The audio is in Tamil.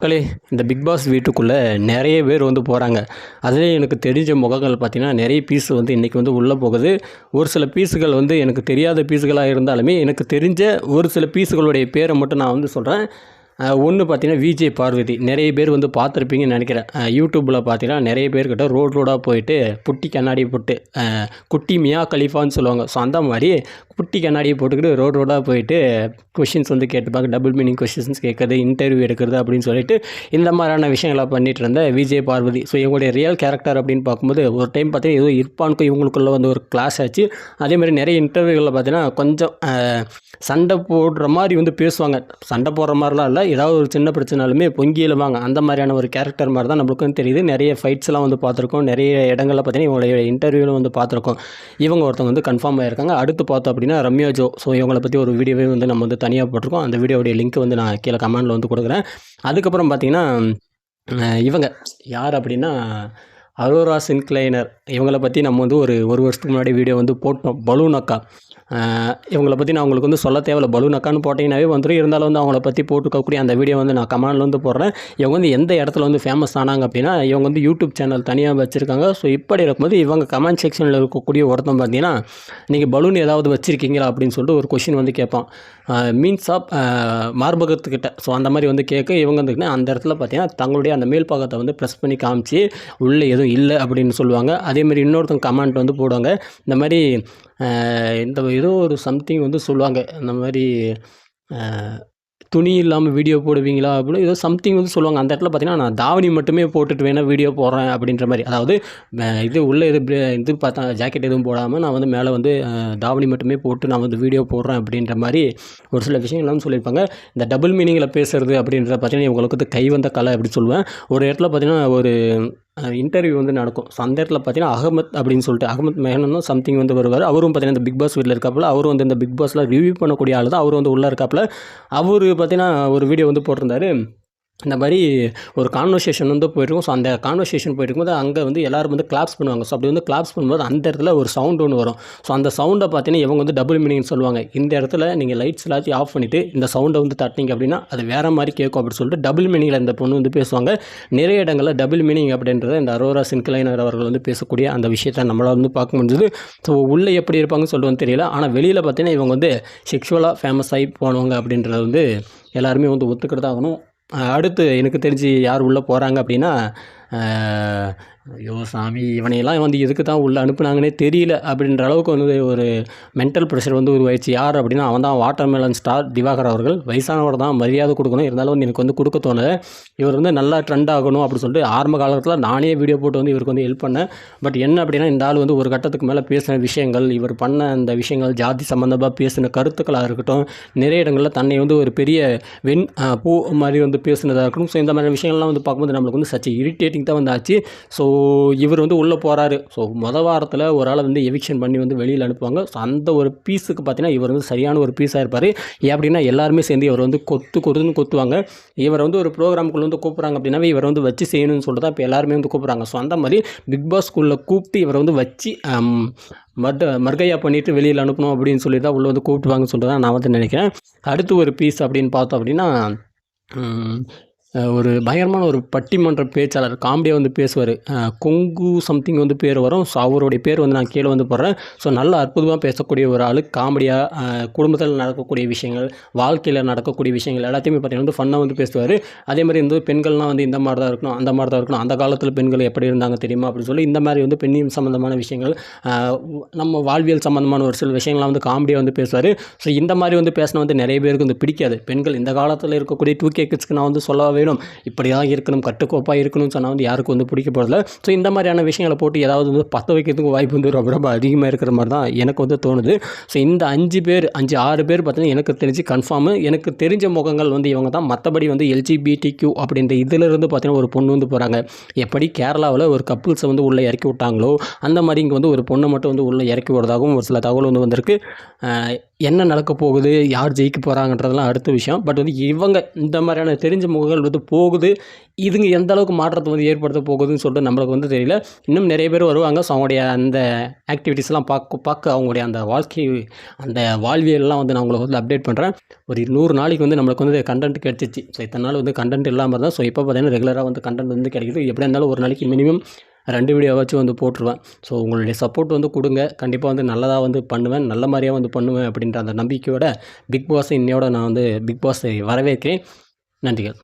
மக்களே இந்த பிக் பாஸ் வீட்டுக்குள்ளே நிறைய பேர் வந்து போகிறாங்க அதுலேயும் எனக்கு தெரிஞ்ச முகங்கள் பார்த்திங்கன்னா நிறைய பீஸ் வந்து இன்றைக்கி வந்து உள்ளே போகுது. ஒரு சில பீஸுகள் வந்து எனக்கு தெரியாத பீஸுகளாக இருந்தாலுமே எனக்கு தெரிஞ்ச ஒரு சில பீஸுகளுடைய பேரை மட்டும் நான் வந்து சொல்கிறேன் ஒன்று பார்த்தீங்கன்னா விஜே பார்வதி. நிறைய பேர் வந்து பார்த்துருப்பீங்கன்னு நினைக்கிறேன். யூடியூப்பில் பார்த்தீங்கன்னா நிறைய பேர்கிட்ட ரோட் ரோடாக போயிட்டு புட்டி கண்ணாடி போட்டு குட்டி மியா கலிஃபான்னு சொல்லுவாங்க. ஸோ அந்த மாதிரி குட்டி கண்ணாடியை போட்டுக்கிட்டு ரோட் ரோடாக போயிட்டு கொஷின்ஸ் வந்து கேட்டுப்பாங்க டபுள் மீனிங் கொஷின்ஸ் கேட்குறது இன்டர்வியூ எடுக்கிறது அப்படின்னு சொல்லிட்டு இந்த மாதிரியான விஷயங்களை பண்ணிட்டு இருந்த விஜய் பார்வதி. ஸோ இவங்களுடைய ரியல் கேரக்டர் அப்படின்னு பார்க்கும்போது ஒரு டைம் பார்த்தீங்கன்னா ஏதோ இர்பானுக்கும் இவங்களுக்குள்ள வந்து ஒரு கிளாஸ் ஆச்சு. அதே மாதிரி நிறைய இன்டர்வியூகளில் பார்த்தீங்கன்னா கொஞ்சம் சண்டை போடுற மாதிரி வந்து பேசுவாங்க. சண்டை போடுற மாதிரிலாம் இல்லை. ஏதாவது ஒரு சின்ன பிரச்சனாலுமே பொங்கி எழுவாங்க அந்த மாதிரியான ஒரு கேரக்டர் மாதிரி தான் நம்மளுக்கும் தெரியுது. நிறைய ஃபைட்ஸ்லாம் வந்து பார்த்துருக்கோம். நிறைய இடங்களில் பார்த்தீங்கன்னா இவங்களுடைய இன்டர்வியூவில் வந்து பார்த்துருக்கோம். இவங்க ஒருத்தவங்க வந்து கன்ஃபார்ம் ஆகியிருக்காங்க அடுத்து பார்த்தோம் அப்படின்னா ரம்யா ஜோ. ஸோ இவங்களை பற்றி ஒரு வீடியோவே வந்து நம்ம வந்து தனியாக போட்டிருக்கோம். அந்த வீடியோடைய லிங்க் வந்து நான் கீழே கமெண்டில் வந்து கொடுக்குறேன். அதுக்கப்புறம் பார்த்தீங்கன்னா இவங்க யார் அப்படின்னா அரோரா சின்க்ளைனர். இவங்களை பற்றி நம்ம வந்து ஒரு ஒரு வருஷத்துக்கு முன்னாடி வீடியோ வந்து போட்டோம். பலூன் அக்கா. இவங்களை பற்றி நான் உங்களுக்கு வந்து சொல்ல தேவையில்ல. பலூன் அக்கான்னு போட்டிங்கனாவே வந்துடும் இருந்தாலும் வந்து அவங்கள பற்றி போட்டுக்கக்கூடிய அந்த வீடியோ வந்து நான் கமெண்டில் வந்து போடுறேன். இவங்க வந்து எந்த இடத்துல வந்து ஃபேமஸ் ஆனாங்க அப்படின்னா இவங்க வந்து யூடியூப் சேனல் தனியாக வச்சுருக்காங்க. ஸோ இப்படி இருக்கும்போது இவங்க கமெண்ட் செக்ஷனில் இருக்கக்கூடிய ஒருத்தன் பார்த்தீங்கன்னா நீங்கள் பலூன் ஏதாவது வச்சுருக்கீங்களா? அப்படின்னு சொல்லிட்டு ஒரு கொஷின் வந்து கேட்பான். Means of மார்பகத்துக்கிட்ட. ஸோ அந்த மாதிரி வந்து கேட்க இவங்க வந்து அந்த இடத்துல பார்த்தீங்கன்னா தங்களுடைய அந்த மேல் பாகத்தை வந்து ப்ரெஸ் பண்ணி காமிச்சு உள்ளே எதுவும் இல்லை அப்படின்னு சொல்லுவாங்க. அதேமாதிரி இன்னொருத்தங்க கமெண்ட் வந்து போடுவாங்க. இந்த மாதிரி இந்த ஏதோ ஒரு சம்திங் வந்து சொல்லுவாங்க. இந்த மாதிரி துணி இல்லாமல் வீடியோ போடுவீங்களா அப்படின்னு ஏதோ சம்திங் வந்து சொல்லுவாங்க. அந்த இடத்துல பார்த்தீங்கன்னா நான் தாவணி மட்டுமே போட்டுட்டு வேணால் வீடியோ போடுறேன் அப்படின்ற மாதிரி. அதாவது இது உள்ளே இது இது பார்த்தா ஜாக்கெட் எதுவும் போடாமல் நான் வந்து மேலே வந்து தாவணி மட்டுமே போட்டு நான் வந்து வீடியோ போடுறேன் அப்படின்ற மாதிரி ஒரு சில விஷயங்கள்லாம் சொல்லியிருப்பாங்க. இந்த டபுள் மீனிங்கில் பேசுறது அப்படின்றத பார்த்தீங்கன்னா உங்களுக்கு வந்து கை வந்த கலை அப்படின்னு சொல்லுவேன். ஒரு இடத்துல பார்த்தீங்கன்னா ஒரு இன்டர்வியூ வந்து நடக்கும். ஸோ அந்த இடத்துல பார்த்தீங்கன்னா அகமத் அப்படின்னு சொல்லிட்டு அகமத் மேனனும் சம்திங் வந்து வருவார். அவரும் பார்த்தீங்கன்னா இந்த பிக் பாஸ் வீட்டில் இருக்காப்புல. அவரும் வந்து இந்த பிக் பாஸில் ரிவ்யூ பண்ணக்கூடிய ஆள் தான். அவர் வந்து உள்ளே இருக்காப்புல. அவர் பார்த்தீங்கன்னா ஒரு வீடியோ வந்து போட்டிருந்தாரு. இந்த மாதிரி ஒரு கான்வர்சேஷன் வந்து போயிருக்கும். ஸோ அந்த கான்வர்சேஷன் போயிருக்கும்போது அங்கே வந்து எல்லோரும் வந்து கிளாப்ஸ் பண்ணுவாங்க. ஸோ அப்படி வந்து கிளாப்ஸ் பண்ணும்போது அந்த இடத்துல ஒரு சவுண்ட் ஒன்று வரும். ஸோ அந்த சவுண்டை பார்த்தீங்கன்னா இவங்க வந்து டபுள் மீனிங் சொல்லுவாங்க. இந்த இடத்துல நீங்கள் லைட்ஸ் எல்லாத்தையும் ஆஃப் பண்ணிவிட்டு இந்த சவுண்டை வந்து தட்டினீங்க அப்படின்னா அது வேறு மாதிரி கேட்கும் அப்படின்னு சொல்லிட்டு டபுள் மீனிங்கில் இந்த பொண்ணு வந்து பேசுவாங்க. நிறைய இடங்களில் டபுள் மீனிங் அப்படின்றத இந்த அரோரா சின்கலைனர் அவர்கள் வந்து பேசக்கூடிய அந்த விஷயத்தை நம்மளால் வந்து பார்க்க முடிஞ்சது. ஸோ உள்ளே எப்படி இருப்பாங்கன்னு சொல்லிட்டு தெரியல. ஆனால் வெளியில் பார்த்தீங்கன்னா இவங்க வந்து செக்ஷுவலாக ஃபேமஸ் ஆகி போனவங்க அப்படின்றத வந்து எல்லாருமே வந்து ஒத்துக்கிட்டு தான் ஆகணும். அடுத்து எனக்கு தெரிஞ்சு யார் உள்ளே போகிறாங்க அப்படின்னா ஐயோ சாமி இவனையெல்லாம் வந்து எதுக்கு தான் உள்ளே அனுப்புனாங்கன்னே தெரியல அப்படின்ற அளவுக்கு வந்து ஒரு மென்டல் ப்ரெஷர் வந்து உருவாயிடுச்சு. யார் அப்படின்னா அவன் தான் வாட்டர் மேலன் ஸ்டார் திவாகர் அவர்கள். வயசானவர் தான் மரியாதை கொடுக்கணும் இருந்தாலும் வந்து எனக்கு வந்து கொடுக்க தோணுது இவர் வந்து நல்லா ட்ரெண்ட் ஆகணும் அப்படின்னு சொல்லிட்டு ஆரம்ப காலத்தில் நானே வீடியோ போட்டு வந்து இவருக்கு வந்து ஹெல்ப் பண்ணேன். பட் என்ன அப்படின்னா இந்த ஆள் வந்து ஒரு கட்டத்துக்கு மேலே பேசின விஷயங்கள் இவர் பண்ண அந்த விஷயங்கள் ஜாதி சம்மந்தமாக பேசின கருத்துக்களாக இருக்கட்டும் நிறைய இடங்களில் தன்னை வந்து ஒரு பெரிய வெண் பூ மாதிரி வந்து பேசினதாக இருக்கட்டும். ஸோ இந்த மாதிரி விஷயங்கள்லாம் வந்து பார்க்கும்போது நம்மளுக்கு வந்து சச்சு இரிட்டேட்டிங் தான் வந்து ஆச்சு ஸோ இவர் வந்து உள்ளே போகிறாரு ஸோ மொதல் வாரத்தில் ஒரு ஆளை வந்து எவிக்ஷன் பண்ணி வந்து வெளியில் அனுப்புவாங்க. ஸோ அந்த ஒரு பீஸுக்கு பார்த்தீங்கன்னா இவர் வந்து சரியான ஒரு பீஸாக இருப்பார். ஏன் அப்படின்னா எல்லாருமே சேர்ந்து இவர் வந்து கொத்து கொத்துன்னு கொத்துவாங்க. இவர் வந்து ஒரு ப்ரோக்ராமுக்குள்ளே வந்து கூப்பிட்றாங்க அப்படின்னாவே இவர் வந்து வச்சு செய்யணும்னு சொல்லிட்டு தான் இப்போ எல்லாருமே வந்து கூப்பிட்றாங்க. ஸோ அந்த மாதிரி பிக் பாஸ் ஸ்கூலில் கூப்பிட்டு இவரை வந்து வச்சு மர்த மர்கையா பண்ணிட்டு வெளியில் அனுப்பணும் அப்படின்னு சொல்லி தான் உள்ளே வந்து கூப்பிட்டுவாங்கன்னு சொல்லிட்டு தான் நான் வந்து நினைக்கிறேன். அடுத்து ஒரு பீஸ் அப்படின்னு பார்த்தோம் அப்படின்னா ஒரு பயங்கரமான ஒரு பட்டிமன்ற பேச்சாளர் காமெடியாக வந்து பேசுவார். கொங்கு சம்திங் வந்து பேர் வரும். ஸோ அவருடைய பேர் வந்து நான் கீழே வந்து போடுறேன். ஸோ நல்ல அற்புதமாக பேசக்கூடிய ஒரு ஆள் காமெடியாக குடும்பத்தில் நடக்கக்கூடிய விஷயங்கள் வாழ்க்கையில் நடக்கக்கூடிய விஷயங்கள் எல்லாத்தையுமே பார்த்தீங்கன்னா வந்து ஃபன்னாக வந்து பேசுவார். அதே மாதிரி வந்து பெண்கள்லாம் வந்து இந்த மாதிரி தான் இருக்கணும் அந்த மாதிரி தான் இருக்கணும் அந்த காலத்தில் பெண்கள் எப்படி இருந்தாங்க தெரியுமா அப்படின்னு சொல்லி இந்த மாதிரி வந்து பெண்ணியம் சம்மந்தமான விஷயங்கள் நம்ம வாழ்வியல் சம்மந்தமான ஒரு சில விஷயங்கள்லாம் வந்து காமெடியாக வந்து பேசுவார். ஸோ இந்த மாதிரி வந்து பேசினா வந்து நிறைய பேருக்கு வந்து பிடிக்காது. பெண்கள் இந்த காலத்தில் இருக்கக்கூடிய டூ கே கிட்ஸ்க்கு நான் வந்து சொல்லவே வேணும். இப்படி தான் இருக்கணும் கட்டுக்கோப்பாக இருக்கணும்னு சொன்னால் வந்து யாருக்கும் வந்து பிடிக்க போகிறதில்ல ஸோ இந்த மாதிரியான விஷயங்களை போட்டு ஏதாவது வந்து பற்ற வைக்கிறதுக்கு வாய்ப்பு வந்து ரொம்ப ரொம்ப அதிகமாக இருக்கிற மாதிரி தான் எனக்கு வந்து தோணுது. ஸோ இந்த அஞ்சு பேர் அஞ்சு ஆறு பேர் பார்த்தீங்கன்னா எனக்கு தெரிஞ்சு கன்ஃபார்மு எனக்கு தெரிஞ்ச முகங்கள் வந்து இவங்க தான். மற்றபடி வந்து எல்ஜிபிடி கியூ அப்படின்ற இதிலிருந்து பார்த்தீங்கன்னா ஒரு பொண்ணு வந்து போகிறாங்க எப்படி கேரளாவில் ஒரு கப்புள்ஸை வந்து உள்ளே இறக்கி விட்டாங்களோ அந்த மாதிரி இங்கே வந்து ஒரு பொண்ணை மட்டும் வந்து உள்ளே இறக்கி விடுறதாகவும் ஒரு சில தகவல் வந்து வந்திருக்கு. என்ன நடக்க போகுது யார் ஜெயிக்க போகிறாங்கன்றதெல்லாம் அடுத்த விஷயம். பட் வந்து இவங்க இந்த மாதிரியான தெரிஞ்ச முகங்கள் வந்து போகுது. இதுங்க எந்த அளவுக்கு மாற்றத்தை வந்து ஏற்படுத்த போகுதுன்னு சொல்லிட்டு நம்மளுக்கு வந்து தெரியல. இன்னும் நிறைய பேர் வருவாங்க. ஸோ அவங்களுடைய அந்த ஆக்டிவிட்டீஸ்லாம் பார்க்க பார்க்க அவங்களுடைய அந்த வாழ்க்கை அந்த வாழ்வியல்லாம் வந்து நான் உங்களுக்கு வந்து அப்டேட் பண்ணுறேன் ஒரு நூறு நாளைக்கு வந்து நம்மளுக்கு வந்து கண்டென்ட் கிடச்சிச்சு. ஸோ இத்தனை நாள் வந்து கண்டென்ட் இல்லாமல் தான் ஸோ இப்போ பார்த்தீங்கன்னா ரெகுலராக வந்து கண்டென்ட் வந்து கிடைக்குது. எப்படி இருந்தாலும் ஒரு நாளைக்கு மினிமம் ரெண்டு வீடியோவாச்சும் வந்து போட்டுருவேன். ஸோ உங்களுடைய சப்போர்ட் வந்து கொடுங்க. கண்டிப்பாக வந்து நல்லதாக வந்து பண்ணுவேன். நல்ல மாதிரியாக வந்து பண்ணுவேன் அப்படின்ற அந்த நம்பிக்கையோட பிக் பாஸ் இன்னையோட நான் வந்து பிக் பாஸை வரவேற்கிறேன். நன்றிகள்.